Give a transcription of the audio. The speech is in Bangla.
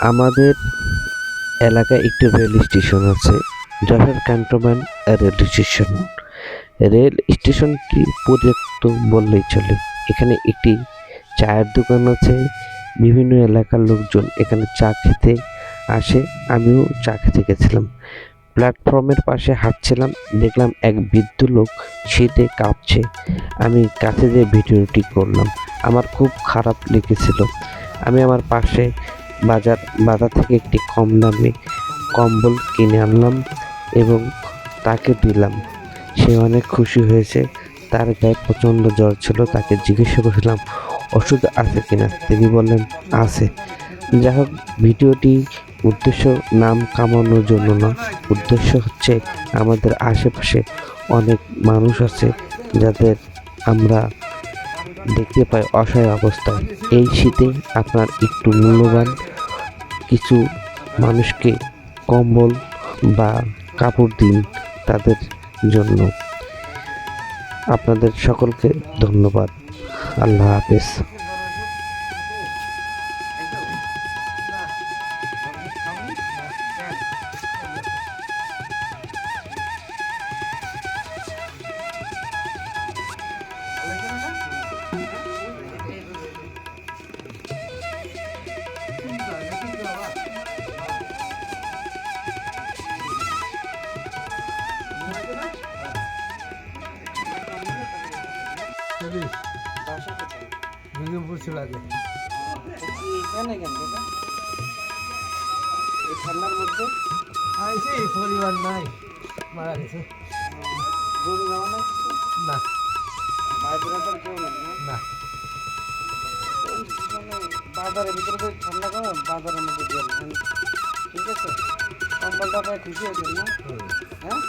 আমাদের এলাকায় একটি রেল স্টেশন আছে Jessore cantonment rail station. Rail স্টেশনটি পর্যাপ্ত বললেই চলে। এখানে একটি চায়ের দোকান আছে, বিভিন্ন এলাকার লোকজন এখানে চা খেতে আসে। আমিও চা খেতে গেছিলাম। প্ল্যাটফর্মের পাশে হাঁটছিলাম, দেখলাম এক বৃদ্ধ লোক শীতে কাঁপছে। আমি কাছে যেয়ে ভিডিওটি করলাম। আমার খুব খারাপ লেগেছিল। আমি আমার পাশে বাজার বাজার থেকে একটি কম দামে কম্বল কিনে আনলাম এবং তাকে দিলাম। সে অনেক খুশি হয়েছে, তার গায়ে প্রচণ্ড জ্বর ছিল, তাকে জিজ্ঞাসা করেছিলাম ওষুধ আছে কিনা? তিনি বললেন, আছে। যাই হোক, ভিডিওটি উদ্দেশ্য নাম কামানোর জন্য না, উদ্দেশ্য হচ্ছে আমাদের আশেপাশে অনেক মানুষ আছে যাদের আমরা দেখতে পাই অসহায় অবস্থায়। এই শীতে আপনার একটু মূল্যবান কিছু মানুষকে কম্বল বা কাপড় দিন তাদের জন্য। আপনাদের সকলকে ধন্যবাদ। আল্লাহ হাফেজ। বিজয়পুর ছিল আগে ঠান্ডার মধ্যে আইসি পরিবার নাই মারা গেছে গরু যাওয়া না না ভাই বোনাদের কেউ নেই না? বাজারের ভিতরে তো ঠান্ডা কম বাজারের মধ্যে দিয়ে। ঠিক আছে কম্বলটা পাই খুশি হয়েছেন না হ্যাঁ